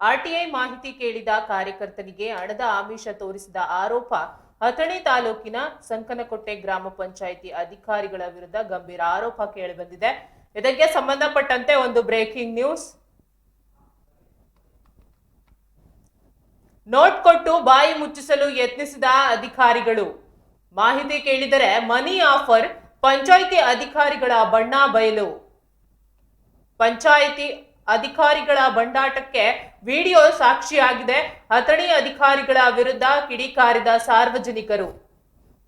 RTI ಮಾಹಿತಿ ಕೇಳಿದ ಕಾರ್ಯಕರ್ತನಿಗೆ ಹಣದ ಆಮಿಷ ತೋರಿಸಿದ ಆರೋಪ, ಅಥಣಿ ತಾಲೂಕಿನ ಸಂಕನಕೊಟ್ಟೆ ಗ್ರಾಮ ಪಂಚಾಯಿತಿ ಅಧಿಕಾರಿಗಳ ವಿರುದ್ಧ ಗಂಭೀರ ಆರೋಪ ಕೇಳಿಬಂದಿದೆ. ಇದಕ್ಕೆ ಸಂಬಂಧಪಟ್ಟಂತೆ ಒಂದು ಬ್ರೇಕಿಂಗ್ ನ್ಯೂಸ್. ನೋಟ್ ಕೊಟ್ಟು ಬಾಯಿ ಮುಚ್ಚಿಸಲು ಯತ್ನಿಸಿದ ಅಧಿಕಾರಿಗಳು. ಮಾಹಿತಿ ಕೇಳಿದರೆ ಮನಿ ಆಫರ್, ಪಂಚಾಯಿತಿ ಅಧಿಕಾರಿಗಳ ಬಣ್ಣ ಬಯಲು. ಪಂಚಾಯಿತಿ ಅಧಿಕಾರಿಗಳ ಬಂಡಾಟಕ್ಕೆ ವಿಡಿಯೋ ಸಾಕ್ಷಿಯಾಗಿದೆ. ಅಥಣಿ ಅಧಿಕಾರಿಗಳ ವಿರುದ್ಧ ಕಿಡಿಕಾರಿದ ಸಾರ್ವಜನಿಕರು.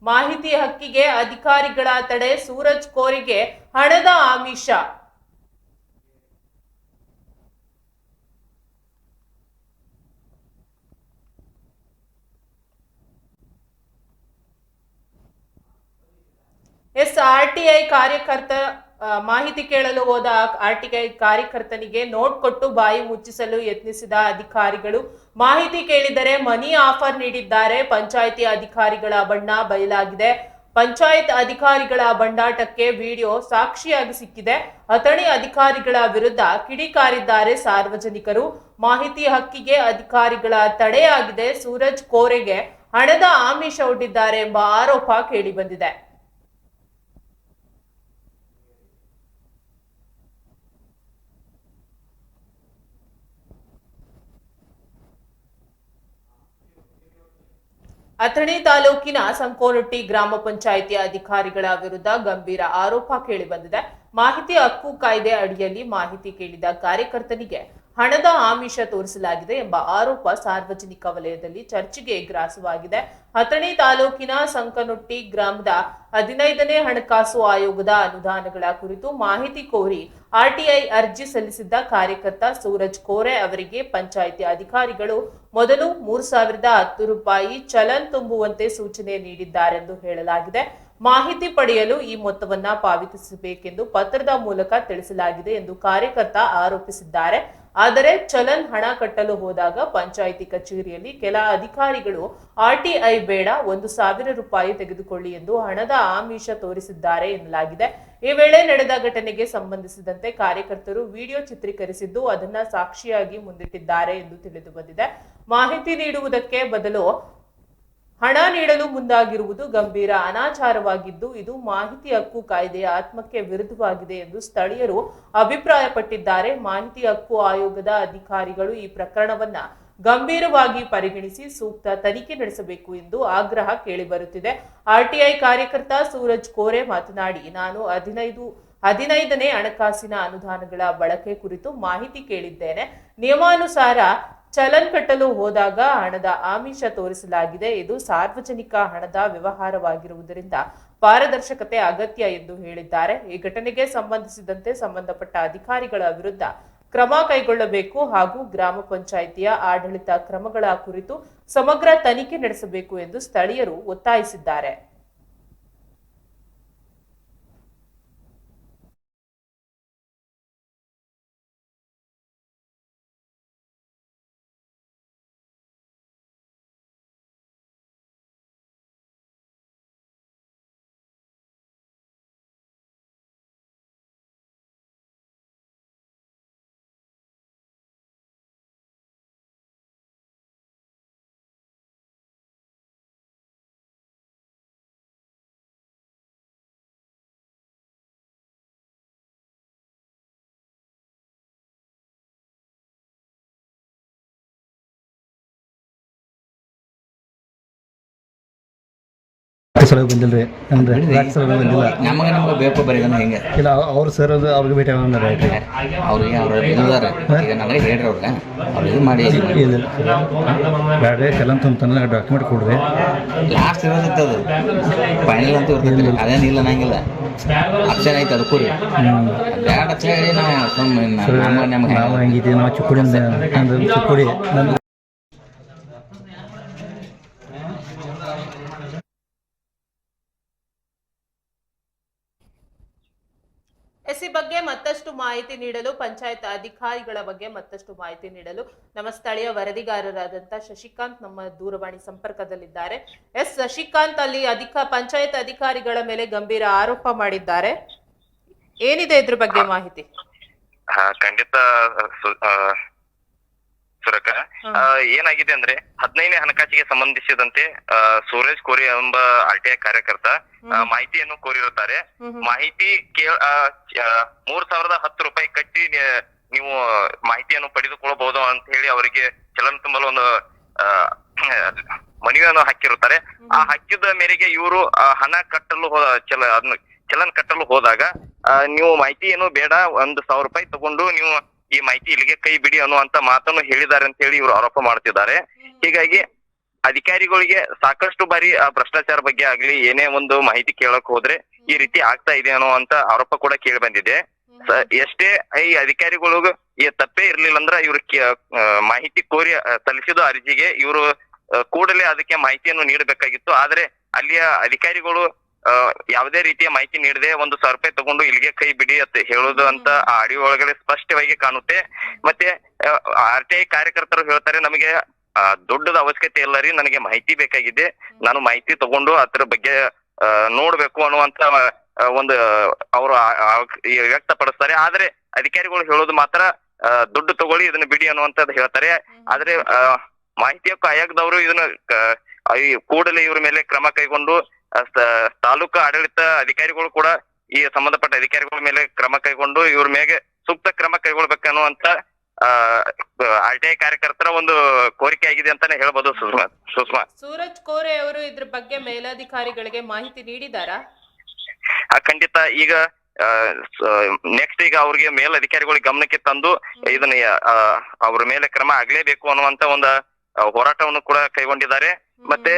ಮಾಹಿತಿ ಹಕ್ಕಿಗೆ ಅಧಿಕಾರಿಗಳ ತಡೆ ಸೂರಜ್ ಕೋರಿಗೆ ಹಣದ ಆಮಿಷ. ಎಸ್ ಆರ್ ಟಿ ಐ ಕಾರ್ಯಕರ್ತ ಮಾಹಿತಿ ಕೇಳಲು ಹೋದ ಆರ್ಟಿಐ ಕಾರ್ಯಕರ್ತನಿಗೆ ನೋಟ್ ಕೊಟ್ಟು ಬಾಯಿ ಮುಚ್ಚಿಸಲು ಯತ್ನಿಸಿದ ಅಧಿಕಾರಿಗಳು, ಮಾಹಿತಿ ಕೇಳಿದರೆ ಮನಿ ಆಫರ್ ನೀಡಿದ್ದಾರೆ. ಪಂಚಾಯಿತಿ ಅಧಿಕಾರಿಗಳ ಬಣ್ಣ ಬಯಲಾಗಿದೆ. ಪಂಚಾಯತ್ ಅಧಿಕಾರಿಗಳ ಬಂಡಾಟಕ್ಕೆ ವಿಡಿಯೋ ಸಾಕ್ಷಿಯಾಗಿ ಸಿಕ್ಕಿದೆ. ಅಥಣಿ ಅಧಿಕಾರಿಗಳ ವಿರುದ್ಧ ಕಿಡಿಕಾರಿದ್ದಾರೆ ಸಾರ್ವಜನಿಕರು. ಮಾಹಿತಿ ಹಕ್ಕಿಗೆ ಅಧಿಕಾರಿಗಳ ತಡೆಯಾಗಿದೆ. ಸೂರಜ್ ಕೋರೆಗೆ ಹಣದ ಆಮಿಷ ಒಡ್ಡಿದ್ದಾರೆ ಎಂಬ ಆರೋಪ ಕೇಳಿಬಂದಿದೆ ಅಥಣಿ ತಾಲೂಕಿನ ಸಂಕೋನಟ್ಟಿ ಗ್ರಾಮ ಪಂಚಾಯಿತಿ ಅಧಿಕಾರಿಗಳ ವಿರುದ್ಧ ಗಂಭೀರ ಆರೋಪ ಕೇಳಿಬಂದಿದೆ ಮಾಹಿತಿ ಹಕ್ಕು ಕಾಯ್ದೆ ಅಡಿಯಲ್ಲಿ ಮಾಹಿತಿ ಕೇಳಿದ ಕಾರ್ಯಕರ್ತನಿಗೆ ಹಣದ ಆಮಿಷ ತೋರಿಸಲಾಗಿದೆ ಎಂಬ ಆರೋಪ ಸಾರ್ವಜನಿಕ ವಲಯದಲ್ಲಿ ಚರ್ಚೆಗೆ ಗ್ರಾಸವಾಗಿದೆ. ಅಥಣಿ ತಾಲೂಕಿನ ಸಂಕನೊಟ್ಟಿ ಗ್ರಾಮದ ಹದಿನೈದನೇ ಹಣಕಾಸು ಆಯೋಗದ ಅನುದಾನಗಳ ಕುರಿತು ಮಾಹಿತಿ ಕೋರಿ ಆರ್ಟಿಐ ಅರ್ಜಿ ಸಲ್ಲಿಸಿದ್ದ ಕಾರ್ಯಕರ್ತ ಸೂರಜ್ ಕೋರೆ ಅವರಿಗೆ ಪಂಚಾಯಿತಿ ಅಧಿಕಾರಿಗಳು ಮೊದಲು ಮೂರು ಸಾವಿರದ ಹತ್ತು ರೂಪಾಯಿ ಚಲನ್ ತುಂಬುವಂತೆ ಸೂಚನೆ ನೀಡಿದ್ದಾರೆಂದು ಹೇಳಲಾಗಿದೆ. ಮಾಹಿತಿ ಪಡೆಯಲು ಈ ಮೊತ್ತವನ್ನ ಪಾವತಿಸಬೇಕೆಂದು ಪತ್ರದ ಮೂಲಕ ತಿಳಿಸಲಾಗಿದೆ ಎಂದು ಕಾರ್ಯಕರ್ತ ಆರೋಪಿಸಿದ್ದಾರೆ. ಆದರೆ ಚಲನ್ ಹಣ ಕಟ್ಟಲು ಹೋದಾಗ ಪಂಚಾಯಿತಿ ಕಚೇರಿಯಲ್ಲಿ ಕೆಲ ಅಧಿಕಾರಿಗಳು ಆರ್ಟಿಐ ಬೇಡ ಒಂದು ಸಾವಿರ ರೂಪಾಯಿ ತೆಗೆದುಕೊಳ್ಳಿ ಎಂದು ಹಣದ ಆಮಿಷ ತೋರಿಸಿದ್ದಾರೆ ಎನ್ನಲಾಗಿದೆ. ಈ ವೇಳೆ ನಡೆದ ಘಟನೆಗೆ ಸಂಬಂಧಿಸಿದಂತೆ ಕಾರ್ಯಕರ್ತರು ವಿಡಿಯೋ ಚಿತ್ರೀಕರಿಸಿದ್ದು ಅದನ್ನ ಸಾಕ್ಷಿಯಾಗಿ ಮುಂದಿಟ್ಟಿದ್ದಾರೆ ಎಂದು ತಿಳಿದು ಬಂದಿದೆ. ಮಾಹಿತಿ ನೀಡುವುದಕ್ಕೆ ಬದಲು ಹಣ ನೀಡಲು ಮುಂದಾಗಿರುವುದು ಗಂಭೀರ. ಅನಾಚಾರವಾಗಿದ್ದು ಇದು ಮಾಹಿತಿ ಹಕ್ಕು ಕಾಯ್ದೆಯ ಆತ್ಮಕ್ಕೆ ವಿರುದ್ಧವಾಗಿದೆ ಎಂದು ಸ್ಥಳೀಯರು ಅಭಿಪ್ರಾಯಪಟ್ಟಿದ್ದಾರೆ. ಮಾಹಿತಿ ಹಕ್ಕು ಆಯೋಗದ ಅಧಿಕಾರಿಗಳು ಈ ಪ್ರಕರಣವನ್ನ ಗಂಭೀರವಾಗಿ ಪರಿಗಣಿಸಿ ಸೂಕ್ತ ತನಿಖೆ ನಡೆಸಬೇಕು ಎಂದು ಆಗ್ರಹ ಕೇಳಿಬರುತ್ತಿದೆ. ಆರ್ಟಿಐ ಕಾರ್ಯಕರ್ತ ಸೂರಜ್ ಕೋರೆ ಮಾತನಾಡಿ, ನಾನು ಹದಿನೈದು, ಹದಿನೈದನೇ ಹಣಕಾಸಿನ ಅನುದಾನಗಳ ಬಳಕೆ ಕುರಿತು ಮಾಹಿತಿ ಕೇಳಿದ್ದೇನೆ. ನಿಯಮಾನುಸಾರ ಚಲನ್ ಕಟ್ಟಲು ಹೋದಾಗ ಹಣದ ಆಮಿಷ ತೋರಿಸಲಾಗಿದೆ. ಇದು ಸಾರ್ವಜನಿಕ ಹಣದ ವ್ಯವಹಾರವಾಗಿರುವುದರಿಂದ ಪಾರದರ್ಶಕತೆ ಅಗತ್ಯ ಎಂದು ಹೇಳಿದ್ದಾರೆ. ಈ ಘಟನೆಗೆ ಸಂಬಂಧಿಸಿದಂತೆ ಸಂಬಂಧಪಟ್ಟ ಅಧಿಕಾರಿಗಳ ವಿರುದ್ಧ ಕ್ರಮ ಕೈಗೊಳ್ಳಬೇಕು ಹಾಗೂ ಗ್ರಾಮ ಪಂಚಾಯಿತಿಯ ಆಡಳಿತ ಕ್ರಮಗಳ ಕುರಿತು ಸಮಗ್ರ ತನಿಖೆ ನಡೆಸಬೇಕು ಎಂದು ಸ್ಥಳೀಯರು ಒತ್ತಾಯಿಸಿದ್ದಾರೆ. ಸಲ ಬಂದಿಲ್ಲ ರೀ ಅಂದ್ರೆ ರಾತ್ರಿ ಸಲ ಬಂದಿಲ್ಲ ನಮಗೆ ನಮ್ಗೆ ಬೇಕು ಬರೀದನ ಹೆಂಗೆ ಇಲ್ಲ ಅವ್ರು ಸರ್ ಅದು ಅವ್ರಿಗೆ ಭೇಟಿ ಆಗೋಣ ರೀ ಅವ್ರಿಗೆ ಅವ್ರು ಇದಾರೆ ಈಗ ನನಗೆ ಹೇಳ್ರಿ ಅವ್ರಿಗೆ ಅವ್ರು ಇದು ಮಾಡಿ ಇಲ್ಲ ಬೇಡ ಚಲನ್ ತುಂಬ್ತಾನೆ ಡಾಕ್ಯುಮೆಂಟ್ ಕೊಡ್ರಿ ಲಾಸ್ಟ್ ಇರೋದೈತೆ ಅದು ಫೈನಲ್ ಅಂತೂ ಇರ್ತೈತಿ ಅದೇನಿಲ್ಲ ನಂಗಿಲ್ಲ ಆಪ್ಷನ್ ಐತೆ ಅದಕ್ಕೂ ರೀ ಬ್ಯಾಡ ಅಂತ ಹೇಳಿ ನಾವು ಸುಮ್ಮನೆ ನಮಗೆ ನಮ್ಗೆ ನಾವು ಹೆಂಗಿದ್ದೀವಿ ನಾವು ಚಿಕ್ಕುಡಿಯಿಂದ ಅಂದ್ರೆ ಚಿಕ್ಕುಡಿ ಎಸ್ ಈ ಬಗ್ಗೆ ಮತ್ತಷ್ಟು ಮಾಹಿತಿ ನೀಡಲು ಪಂಚಾಯತ್ ಅಧಿಕಾರಿಗಳ ಬಗ್ಗೆ ಮತ್ತಷ್ಟು ಮಾಹಿತಿ ನೀಡಲು ನಮ್ಮ ಸ್ಥಳೀಯ ವರದಿಗಾರರಾದಂತ ಶಶಿಕಾಂತ್ ನಮ್ಮ ದೂರವಾಣಿ ಸಂಪರ್ಕದಲ್ಲಿದ್ದಾರೆ. ಎಸ್ ಶಶಿಕಾಂತ್ ಅಲ್ಲಿ ಅಧಿಕ ಪಂಚಾಯತ್ ಅಧಿಕಾರಿಗಳ ಮೇಲೆ ಗಂಭೀರ ಆರೋಪ ಮಾಡಿದ್ದಾರೆ. ಏನಿದೆ ಇದ್ರ ಬಗ್ಗೆ ಮಾಹಿತಿ? ಖಂಡಿತ ಸುರಕ ಏನಾಗಿದೆ ಅಂದ್ರೆ ಹದಿನೈದನೇ ಹಣಕಾಸಿಗೆ ಸಂಬಂಧಿಸಿದಂತೆ ಆ, ಸೂರಜ್ ಕೋರಿ ಎಂಬ ಆರ್ಟಿಐ ಕಾರ್ಯಕರ್ತ ಆ, ಮಾಹಿತಿಯನ್ನು ಕೋರಿರುತ್ತಾರೆ. ಮಾಹಿತಿ ಕೇಳ ಆ, ಆ, ಮೂರ್ ಸಾವಿರದ ಹತ್ತು ರೂಪಾಯಿ ಕಟ್ಟಿ ನೆ- ನೀವು ಮಾಹಿತಿಯನ್ನು ಪಡೆದುಕೊಳ್ಳಬಹುದು ಅಂತ ಹೇಳಿ ಅವರಿಗೆ ಚಲನ್ ತುಂಬಲು ಒಂದು ಆ, ಮನವಿಯನ್ನು ಹಾಕಿರುತ್ತಾರೆ. ಆ ಹಾಕಿದ ಮೇರೆಗೆ ಇವರು ಹಣ ಕಟ್ಟಲು ಹೋ- ಚಲ ಅದನ್ನ ಚಲನ್ ಕಟ್ಟಲು ಹೋದಾಗ ಆ, ನೀವು ಮಾಹಿತಿ ಏನು ಬೇಡ ಒಂದು ಸಾವಿರ ರೂಪಾಯಿ ತಗೊಂಡು ನೀವು ಈ ಮಾಹಿತಿ ಇಲ್ಲಿಗೆ ಕೈ ಬಿಡಿ ಅನ್ನುವಂತ ಮಾತನ್ನು ಹೇಳಿದ್ದಾರೆ ಅಂತ ಹೇಳಿ ಇವರು ಆರೋಪ ಮಾಡ್ತಿದ್ದಾರೆ. ಹೀಗಾಗಿ ಅಧಿಕಾರಿಗಳಿಗೆ ಸಾಕಷ್ಟು ಬಾರಿ ಭ್ರಷ್ಟಾಚಾರ ಬಗ್ಗೆ ಆಗ್ಲಿ, ಏನೇ ಒಂದು ಮಾಹಿತಿ ಕೇಳಕ್ ಹೋದ್ರೆ ಈ ರೀತಿ ಆಗ್ತಾ ಇದೆ ಅನ್ನುವಂತ ಆರೋಪ ಕೂಡ ಕೇಳಿ ಬಂದಿದೆ. ಎಷ್ಟೇ ಈ ಅಧಿಕಾರಿಗಳು ಈ ತಪ್ಪೇ ಇರ್ಲಿಲ್ಲ ಅಂದ್ರ ಇವ್ರ ಮಾಹಿತಿ ಕೋರಿ ಸಲ್ಲಿಸಿದ ಅರ್ಜಿಗೆ ಇವರು ಕೂಡಲೇ ಅದಕ್ಕೆ ಮಾಹಿತಿಯನ್ನು ನೀಡಬೇಕಾಗಿತ್ತು. ಆದ್ರೆ ಅಲ್ಲಿಯ ಅಧಿಕಾರಿಗಳು ಯಾವುದೇ ರೀತಿಯ ಮಾಹಿತಿ ನೀಡದೆ ಒಂದು ಸಾವಿರ ರೂಪಾಯಿ ತಗೊಂಡು ಇಲ್ಲಿಗೆ ಕೈ ಬಿಡಿ ಅಂತ ಹೇಳೋದು ಅಂತ ಆ ಆಡಿಯೋ ಒಳಗಡೆ ಸ್ಪಷ್ಟವಾಗಿ ಕಾಣುತ್ತೆ. ಮತ್ತೆ ಆರ್ ಟಿ ಐ ಕಾರ್ಯಕರ್ತರು ಹೇಳ್ತಾರೆ ನಮಗೆ ದೊಡ್ಡದ ಅವಶ್ಯಕತೆ ಇಲ್ಲ ರೀ ನನಗೆ ಮಾಹಿತಿ ಬೇಕಾಗಿದೆ. ನಾನು ಮಾಹಿತಿ ತಗೊಂಡು ಅದ್ರ ಬಗ್ಗೆ ನೋಡ್ಬೇಕು ಅನ್ನುವಂತ ಒಂದು ಅವರು ವ್ಯಕ್ತಪಡಿಸ್ತಾರೆ. ಆದ್ರೆ ಅಧಿಕಾರಿಗಳು ಹೇಳೋದು ಮಾತ್ರ ದುಡ್ಡು ತಗೊಳ್ಳಿ ಇದನ್ನ ಬಿಡಿ ಅನ್ನುವಂಥದ್ದು ಹೇಳ್ತಾರೆ. ಆದ್ರೆ ಆ, ಮಾಹಿತಿ ಹಕ್ಕು ಆಯೋಗದವರು ಇದನ್ನ ಕೂಡಲೇ ಇವ್ರ ಮೇಲೆ ಕ್ರಮ ಕೈಗೊಂಡು ಸ- ತಾಲೂಕು ಆಡಳಿತ ಅಧಿಕಾರಿಗಳು ಕೂಡ ಈ ಸಂಬಂಧಪಟ್ಟ ಅಧಿಕಾರಿಗಳ ಮೇಲೆ ಕ್ರಮ ಕೈಗೊಂಡು ಇವ್ರ ಮೇಲೆ ಸೂಕ್ತ ಕ್ರಮ ಕೈಗೊಳ್ಬೇಕನ್ನುವಂತ ಆರ್ ಟಿ ಐ ಕಾರ್ಯಕರ್ತರ ಒಂದು ಕೋರಿಕೆ ಆಗಿದೆ ಅಂತಾನೆ ಹೇಳ್ಬೋದು ಸುಷ್ಮಾ ಸುಷ್ಮಾ. ಸೂರಜ್ ಕೋರೆ ಅವರು ಇದ್ರ ಬಗ್ಗೆ ಮೇಲಾಧಿಕಾರಿಗಳಿಗೆ ಮಾಹಿತಿ ನೀಡಿದಾರಾ? ಆ, ಖಂಡಿತ. ಈಗ ನೆಕ್ಸ್ಟ್ ಈಗ ಅವ್ರಿಗೆ ಮೇಲ್ ಅಧಿಕಾರಿಗಳ ಗಮನಕ್ಕೆ ತಂದು ಇದನ್ನ ಅವ್ರ ಮೇಲೆ ಕ್ರಮ ಆಗ್ಲೇಬೇಕು ಅನ್ನುವಂತ ಒಂದು ಹೋರಾಟವನ್ನು ಕೂಡ ಕೈಗೊಂಡಿದ್ದಾರೆ. ಮತ್ತೆ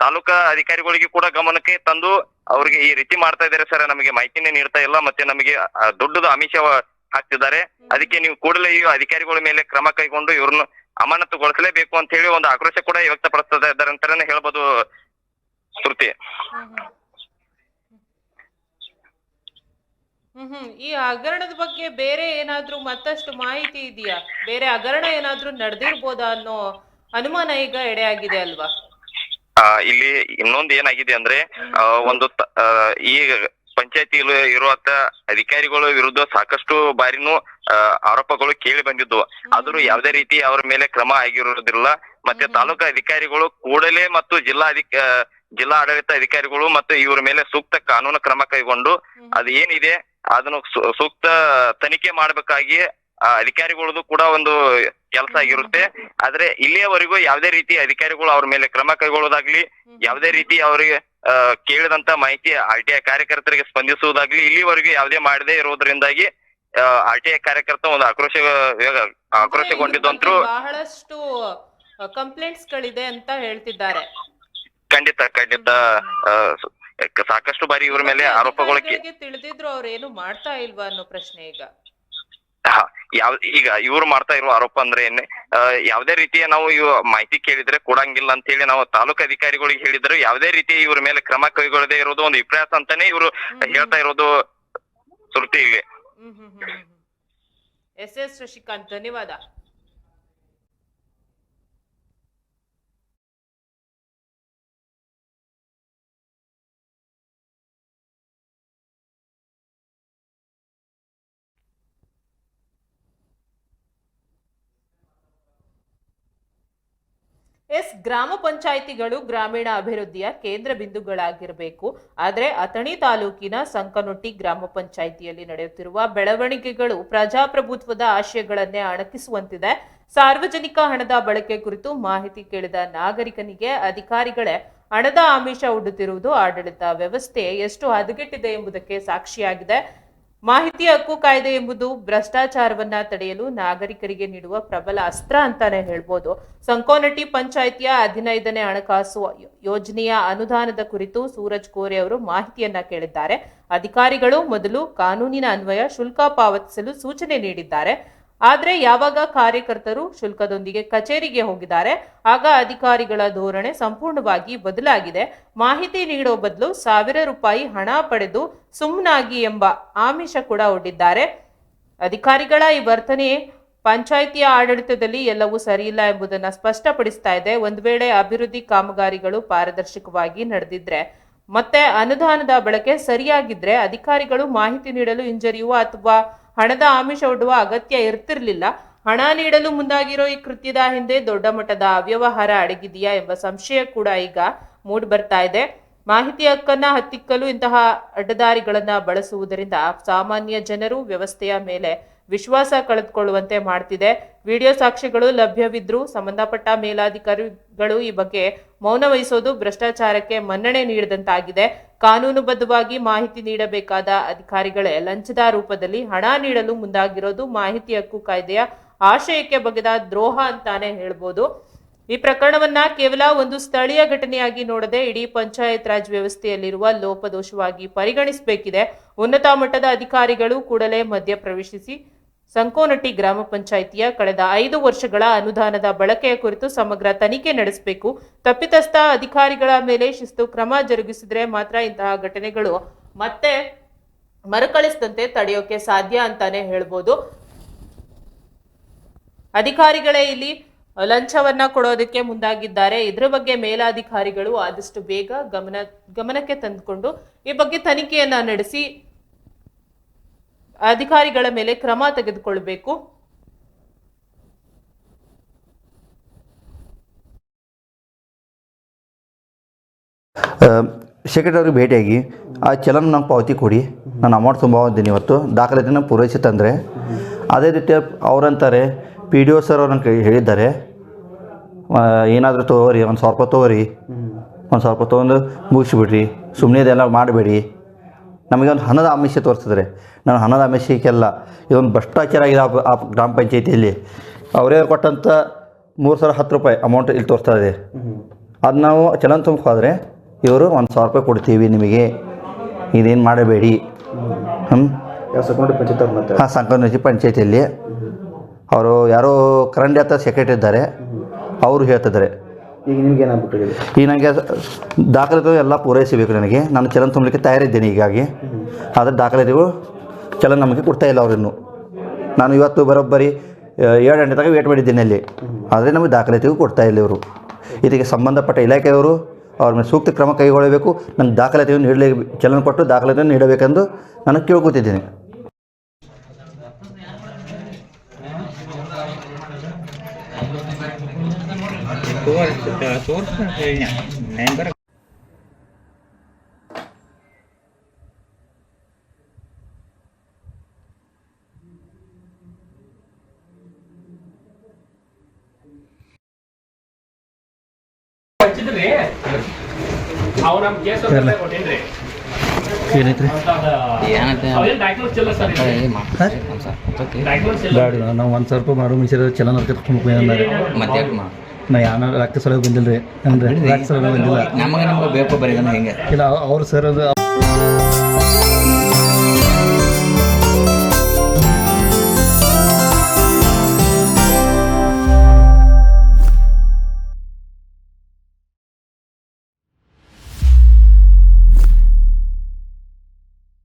ತಾಲೂಕಾ ಅಧಿಕಾರಿಗಳಿಗೆ ಕೂಡ ಗಮನಕ್ಕೆ ತಂದು ಅವ್ರಿಗೆ ಈ ರೀತಿ ಮಾಡ್ತಾ ಇದ್ದಾರೆ ಸರ್. ನಮಗೆ ಮಾಹಿತಿನೇ ನೀಡ್ತಾ ಇಲ್ಲ ಮತ್ತೆ ನಮಗೆ ದೊಡ್ಡದು ಅಮಿಷ ಆಮಿಷ ಹಾಕ್ತಿದ್ದಾರೆ. ಅದಕ್ಕೆ ನೀವು ಕೂಡಲೇ ಈ ಅಧಿಕಾರಿಗಳ ಮೇಲೆ ಕ್ರಮ ಕೈಗೊಂಡು ಇವ್ರನ್ನ ಅಮಾನತುಗೊಳಿಸಲೇಬೇಕು ಅಂತ ಹೇಳಿ ಒಂದು ಆಕ್ರೋಶ ಕೂಡ ವ್ಯಕ್ತಪಡಿಸ್ತಾ ಇದ್ದಾರೆ ಅಂತಾನೆ ಹೇಳ್ಬೋದು ಶ್ರುತಿ. ಹ್ಮ್ ಹ್ಮ್. ಈ ಹಗರಣದ ಬಗ್ಗೆ ಬೇರೆ ಏನಾದ್ರೂ ಮತ್ತಷ್ಟು ಮಾಹಿತಿ ಇದೆಯಾ? ಬೇರೆ ಹಗರಣ ಏನಾದ್ರೂ ನಡೆದಿರ್ಬೋದಾ ಅನ್ನೋ ಅನುಮಾನ ಈಗ ಎಡೆಯಾಗಿದೆ ಅಲ್ವಾ? ಆ, ಇಲ್ಲಿ ಇನ್ನೊಂದು ಏನಾಗಿದೆ ಅಂದ್ರೆ ಒಂದು ಈ ಪಂಚಾಯತಿ ಇರುವಂತ ಅಧಿಕಾರಿಗಳ ವಿರುದ್ಧ ಸಾಕಷ್ಟು ಬಾರಿನೂ ಆರೋಪಗಳು ಕೇಳಿ ಬಂದಿದ್ದು ಆದ್ರೂ ಯಾವುದೇ ರೀತಿ ಅವರ ಮೇಲೆ ಕ್ರಮ ಆಗಿರುವುದಿಲ್ಲ ಮತ್ತೆ ತಾಲೂಕು ಅಧಿಕಾರಿಗಳು ಕೂಡಲೇ ಮತ್ತು ಜಿಲ್ಲಾ ಅಧಿಕ ಜಿಲ್ಲಾ ಆಡಳಿತ ಅಧಿಕಾರಿಗಳು ಮತ್ತು ಇವರ ಮೇಲೆ ಸೂಕ್ತ ಕಾನೂನು ಕ್ರಮ ಕೈಗೊಂಡು ಅದು ಏನಿದೆ ಅದನ್ನು ಸೂಕ್ತ ತನಿಖೆ ಮಾಡಬೇಕಾಗಿ ಆ ಅಧಿಕಾರಿಗಳದ್ದು ಕೂಡ ಒಂದು ಕೆಲಸ ಆಗಿರುತ್ತೆ. ಆದ್ರೆ ಇಲ್ಲಿಯವರೆಗೂ ಯಾವುದೇ ರೀತಿ ಅಧಿಕಾರಿಗಳು ಅವ್ರ ಮೇಲೆ ಕ್ರಮ ಕೈಗೊಳ್ಳೋದಾಗ್ಲಿ ಯಾವುದೇ ರೀತಿ ಅವರಿಗೆ ಕೇಳಿದಂತ ಮಾಹಿತಿ ಆರ್ ಟಿ ಐ ಕಾರ್ಯಕರ್ತರಿಗೆ ಸ್ಪಂದಿಸುವುದಾಗ್ಲಿ ಇಲ್ಲಿವರೆಗೂ ಯಾವುದೇ ಮಾಡದೇ ಇರೋದ್ರಿಂದಾಗಿ ಆರ್ ಟಿ ಐ ಕಾರ್ಯಕರ್ತ ಒಂದು ಆಕ್ರೋಶ ಆಕ್ರೋಶಗೊಂಡಿದ್ದಂತೂ ಆಕ್ರೋಶಗೊಂಡಿದ್ದು ಅಂತೂ ಬಹಳಷ್ಟು ಕಂಪ್ಲೇಂಟ್ಸ್ ಗಳಿದೆ ಅಂತ ಹೇಳ್ತಿದ್ದಾರೆ. ಖಂಡಿತ ಖಂಡಿತ ಸಾಕಷ್ಟು ಬಾರಿ ಇವರ ಮೇಲೆ ಆರೋಪಗಳು ತಿಳಿದಿದ್ರು ಅವ್ರು ಏನು ಮಾಡ್ತಾ ಇಲ್ವಾ ಅನ್ನೋ ಪ್ರಶ್ನೆ ಈಗ. ಯಾವ ಈಗ ಇವ್ರು ಮಾಡ್ತಾ ಇರುವ ಆರೋಪ ಅಂದ್ರೆ ಏನ್ ಯಾವ್ದೇ ರೀತಿಯ ನಾವು ಇವ್ ಮಾಹಿತಿ ಕೇಳಿದ್ರೆ ಕೊಡಂಗಿಲ್ಲ ಅಂತ ಹೇಳಿ ನಾವು ತಾಲೂಕು ಅಧಿಕಾರಿಗಳಿಗೆ ಹೇಳಿದ್ರು ಯಾವುದೇ ರೀತಿ ಇವ್ರ ಮೇಲೆ ಕ್ರಮ ಕೈಗೊಳ್ಳದೆ ಇರೋದು ಒಂದು ವಿಪ್ರಾಸ ಅಂತಾನೆ ಇವರು ಹೇಳ್ತಾ ಇರೋದು ಸುರ್ತಿ ಇಲ್ಲಿ. ಎಸ್ ಎಸ್ ಶಶಿಕಾಂತ್ ಧನ್ಯವಾದ. ಎಸ್ ಗ್ರಾಮ ಪಂಚಾಯಿತಿಗಳು ಗ್ರಾಮೀಣ ಅಭಿವೃದ್ಧಿಯ ಕೇಂದ್ರ ಬಿಂದುಗಳಾಗಿರಬೇಕು. ಆದರೆ ಅಥಣಿ ತಾಲೂಕಿನ ಸಂಕನೊಟ್ಟಿ ಗ್ರಾಮ ಪಂಚಾಯಿತಿಯಲ್ಲಿ ನಡೆಯುತ್ತಿರುವ ಬೆಳವಣಿಗೆಗಳು ಪ್ರಜಾಪ್ರಭುತ್ವದ ಆಶಯಗಳನ್ನೇ ಅಣಕಿಸುವಂತಿದೆ. ಸಾರ್ವಜನಿಕ ಹಣದ ಬಳಕೆ ಕುರಿತು ಮಾಹಿತಿ ಕೇಳಿದ ನಾಗರಿಕನಿಗೆ ಅಧಿಕಾರಿಗಳೇ, ಹಣದ ಆಮಿಷ ಒಡ್ಡುತ್ತಿರುವುದು ಆಡಳಿತ ವ್ಯವಸ್ಥೆ ಎಷ್ಟು ಹದಗೆಟ್ಟಿದೆ ಎಂಬುದಕ್ಕೆ ಸಾಕ್ಷಿಯಾಗಿದೆ. ಮಾಹಿತಿ ಹಕ್ಕು ಕಾಯ್ದೆ ಎಂಬುದು ಭ್ರಷ್ಟಾಚಾರವನ್ನ ತಡೆಯಲು ನಾಗರಿಕರಿಗೆ ನೀಡುವ ಪ್ರಬಲ ಅಸ್ತ್ರ ಅಂತಾನೆ ಹೇಳ್ಬೋದು. ಸಂಕೋನಟ್ಟಿ ಪಂಚಾಯಿತಿಯ ಹದಿನೈದನೇ ಹಣಕಾಸು ಯೋಜನೆಯ ಅನುದಾನದ ಕುರಿತು ಸೂರಜ್ ಕೋರೆ ಅವರು ಮಾಹಿತಿಯನ್ನ ಕೇಳಿದ್ದಾರೆ. ಅಧಿಕಾರಿಗಳು ಮೊದಲು ಕಾನೂನಿನ ಅನ್ವಯ ಶುಲ್ಕ ಪಾವತಿಸಲು ಸೂಚನೆ ನೀಡಿದ್ದಾರೆ. ಆದರೆ ಯಾವಾಗ ಕಾರ್ಯಕರ್ತರು ಶುಲ್ಕದೊಂದಿಗೆ ಕಚೇರಿಗೆ ಹೋಗಿದ್ದಾರೆ, ಆಗ ಅಧಿಕಾರಿಗಳ ಧೋರಣೆ ಸಂಪೂರ್ಣವಾಗಿ ಬದಲಾಗಿದೆ. ಮಾಹಿತಿ ನೀಡೋ ಬದಲು ಸಾವಿರ ರೂಪಾಯಿ ಹಣ ಪಡೆದು ಸುಮ್ಮನಾಗಿ ಎಂಬ ಆಮಿಷ ಕೂಡ ಒಡ್ಡಿದ್ದಾರೆ. ಅಧಿಕಾರಿಗಳ ಈ ವರ್ತನೆ ಪಂಚಾಯಿತಿಯ ಆಡಳಿತದಲ್ಲಿ ಎಲ್ಲವೂ ಸರಿಯಿಲ್ಲ ಎಂಬುದನ್ನು ಸ್ಪಷ್ಟಪಡಿಸ್ತಾ ಇದೆ. ಒಂದು ವೇಳೆ ಅಭಿವೃದ್ಧಿ ಕಾಮಗಾರಿಗಳು ಪಾರದರ್ಶಕವಾಗಿ ನಡೆದಿದ್ರೆ, ಮತ್ತೆ ಅನುದಾನದ ಬಳಕೆ ಸರಿಯಾಗಿದ್ರೆ ಅಧಿಕಾರಿಗಳು ಮಾಹಿತಿ ನೀಡಲು ಹಿಂಜರಿಯುವ ಅಥವಾ ಹಣದ ಆಮಿಷ ಒಡ್ಡುವ ಅಗತ್ಯ ಇರ್ತಿರ್ಲಿಲ್ಲ. ಹಣ ನೀಡಲು ಮುಂದಾಗಿರೋ ಈ ಕೃತ್ಯದ ಹಿಂದೆ ದೊಡ್ಡ ಮಟ್ಟದ ಅವ್ಯವಹಾರ ಅಡಗಿದೆಯಾ ಎಂಬ ಸಂಶಯ ಕೂಡ ಈಗ ಮೂಡ್ ಬರ್ತಾ ಇದೆ. ಮಾಹಿತಿ ಹಕ್ಕನ್ನ ಹತ್ತಿಕ್ಕಲು ಇಂತಹ ಅಡ್ಡದಾರಿಗಳನ್ನ ಬಳಸುವುದರಿಂದ ಸಾಮಾನ್ಯ ಜನರು ವ್ಯವಸ್ಥೆಯ ಮೇಲೆ ವಿಶ್ವಾಸ ಕಳೆದುಕೊಳ್ಳುವಂತೆ ಮಾಡ್ತಿದೆ. ವಿಡಿಯೋ ಸಾಕ್ಷ್ಯಗಳು ಲಭ್ಯವಿದ್ರೂ ಸಂಬಂಧಪಟ್ಟ ಮೇಲಾಧಿಕಾರಿಗಳು ಈ ಬಗ್ಗೆ ಮೌನ ವಹಿಸೋದು ಭ್ರಷ್ಟಾಚಾರಕ್ಕೆ ಮನ್ನಣೆ ನೀಡಿದಂತಾಗಿದೆ. ಕಾನೂನುಬದ್ಧವಾಗಿ ಮಾಹಿತಿ ನೀಡಬೇಕಾದ ಅಧಿಕಾರಿಗಳೇ ಲಂಚದ ರೂಪದಲ್ಲಿ ಹಣ ನೀಡಲು ಮುಂದಾಗಿರೋದು ಮಾಹಿತಿ ಹಕ್ಕು ಕಾಯ್ದೆಯ ಆಶಯಕ್ಕೆ ಬಗೆದ ದ್ರೋಹ ಅಂತಾನೆ ಹೇಳ್ಬೋದು. ಈ ಪ್ರಕರಣವನ್ನ ಕೇವಲ ಒಂದು ಸ್ಥಳೀಯ ಘಟನೆಯಾಗಿ ನೋಡದೆ ಇಡೀ ಪಂಚಾಯತ್ ರಾಜ್ ವ್ಯವಸ್ಥೆಯಲ್ಲಿರುವ ಲೋಪದೋಷವಾಗಿ ಪರಿಗಣಿಸಬೇಕಿದೆ. ಉನ್ನತ ಮಟ್ಟದ ಅಧಿಕಾರಿಗಳು ಕೂಡಲೇ ಮಧ್ಯ ಪ್ರವೇಶಿಸಿ ಸಂಕೋನಟ್ಟಿ ಗ್ರಾಮ ಪಂಚಾಯಿತಿಯ ಕಳೆದ ಐದು ವರ್ಷಗಳ ಅನುದಾನದ ಬಳಕೆಯ ಕುರಿತು ಸಮಗ್ರ ತನಿಖೆ ನಡೆಸಬೇಕು. ತಪ್ಪಿತಸ್ಥ ಅಧಿಕಾರಿಗಳ ಮೇಲೆ ಶಿಸ್ತು ಕ್ರಮ ಜರುಗಿಸಿದ್ರೆ ಮಾತ್ರ ಇಂತಹ ಘಟನೆಗಳು ಮತ್ತೆ ಮರುಕಳಿಸದಂತೆ ತಡೆಯೋಕೆ ಸಾಧ್ಯ ಅಂತಾನೆ ಹೇಳ್ಬೋದು. ಅಧಿಕಾರಿಗಳೇ ಇಲ್ಲಿ ಲಂಚವನ್ನ ಕೊಡೋದಕ್ಕೆ ಮುಂದಾಗಿದ್ದಾರೆ. ಇದ್ರ ಬಗ್ಗೆ ಮೇಲಾಧಿಕಾರಿಗಳು ಆದಷ್ಟು ಬೇಗ ಗಮನ, ಗಮನಕ್ಕೆ ತಂದುಕೊಂಡು ಈ ಬಗ್ಗೆ ತನಿಖೆಯನ್ನ ನಡೆಸಿ ಅಧಿಕಾರಿಗಳ ಮೇಲೆ ಕ್ರಮ ತೆಗೆದುಕೊಳ್ಳಬೇಕು. ಸೆಕ್ರೆಟರಿ ಭೇಟಿಯಾಗಿ ಆ ಚಲನ್ ನಂಗೆ ಪಾವತಿ ಕೊಡಿ. ನಾನು ಅಮೌಂಟ್ ತುಂಬ ಇದ್ದೀನಿ ಇವತ್ತು. ದಾಖಲಾತಿನ ಪೂರೈಸಿ ತಂದರೆ. ಅದೇ ರೀತಿ ಅವರಂತಾರೆ ಪಿ ಡಿ ಒ ಸರ್ ಅವ್ರು ಹೇಳಿದ್ದಾರೆ. ಏನಾದರೂ ತೊಗೋರಿ, ಒಂದು ಸಾವಿರ ರೂಪಾಯಿ ತೊಗೋರಿ. ಒಂದು ಸ್ವಲ್ಪ ತೊಗೊಂಡು ಮುಗಿಸ್ಬಿಡ್ರಿ. ಸುಮ್ಮನೆ ಇದೆಲ್ಲ ಮಾಡಬೇಡಿ. ನಮಗೆ ಒಂದು ಹಣದ ಆಮಿಷ ತೋರಿಸಿದ್ರೆ. ನಾನು ಹಣದ ಆಮಿಷಕ್ಕೆಲ್ಲ ಇದೊಂದು ಭ್ರಷ್ಟಾಚಾರ ಆಗಿದೆ ಆ ಗ್ರಾಮ ಪಂಚಾಯತಿಯಲ್ಲಿ. ಅವರೇ ಕೊಟ್ಟಂಥ ಮೂರು ಸಾವಿರ ಹತ್ತು ರೂಪಾಯಿ ಅಮೌಂಟ್ ಇಲ್ಲಿ ತೋರಿಸ್ತಾ ಇದೆ. ಅದು ನಾವು ಚಲನ್ ತುಂಬಕ್ಕೆ ಹೋದರೆ ಇವರು ಒಂದು ಸಾವಿರ ರೂಪಾಯಿ ಕೊಡ್ತೀವಿ ನಿಮಗೆ. ಇದೇನು ಮಾಡಬೇಡಿ. ಹ್ಞೂ ಹಾಂ ಸಂಕನಜಿ ಪಂಚಾಯತಿಯಲ್ಲಿ. ಅವರು ಯಾರೋ ಕರಂಡಿ ಹತ್ರ ಸೆಕ್ರೆಟರಿ ಇದ್ದಾರೆ. ಅವರು ಹೇಳ್ತಿದ್ದಾರೆ. ಈಗ ನಿಮ್ಗೆ ಏನಾಗ್ಬಿಟ್ಟಿದೆ ಈಗ ನನಗೆ ದಾಖಲೆಗಳು ಎಲ್ಲ ಪೂರೈಸಬೇಕು ನನಗೆ. ನಾನು ಚಲನ್ ತುಂಬಲಿಕ್ಕೆ ತಯಾರಿದ್ದೇನೆ ಹೀಗಾಗಿ. ಆದರೆ ದಾಖಲೆಗಳು ಚಲನ್ ನಮಗೆ ಕೊಡ್ತಾ ಇಲ್ಲ ಅವರಿನ್ನು. ನಾನು ಇವತ್ತು ಬರೋಬ್ಬರಿ ಏಳು ಗಂಟೆ ತನಕ ವೇಟ್ ಮಾಡಿದ್ದೇನೆ ಅಲ್ಲಿ. ಆದರೆ ನಮಗೆ ದಾಖಲಾತಿಗೂ ಕೊಡ್ತಾ ಇಲ್ಲ ಇವರು. ಇದಕ್ಕೆ ಸಂಬಂಧಪಟ್ಟ ಇಲಾಖೆಯವರು ಅವ್ರ ಮೇಲೆ ಸೂಕ್ತ ಕ್ರಮ ಕೈಗೊಳ್ಳಬೇಕು. ನನ್ನ ದಾಖಲಾತಿಯನ್ನು ನೀಡಲೇ, ಚಲನ ಕೊಟ್ಟು ದಾಖಲಾತಿಯನ್ನು ನೀಡಬೇಕೆಂದು ನಾನು ಕೇಳ್ಕೊತಿದ್ದೇನೆ. ಹಚ್ಚಿದ್ರಿ ಅವ್ ನಮ್ ಕೇಸ್ ಕೊಟ್ಟಿನ್ರಿ ಏನೈತ್ರಿ? ನಾವು ಒಂದು ಸಾವಿರ ರೂಪಾಯಿ ಮಾಡೋ ಮುಂಚೆ ಚಲನ ಅಂದಾಗ ಮತ್ತೆ ನಾ ಯಾನ ರಕ್ತ ಸಲಹೆ ಬಂದಿಲ್ಲ ರೀ ಅಂದ್ರೆ ರಕ್ತ ಸಲಹೆ ಬಂದಿಲ್ಲ. ನಮಗೆ ನಮ್ಗೆ ಬೇಕು ಬರೀ ಹೆಂಗೆ? ಇಲ್ಲ ಅವ್ರು ಸರ್ ಅದು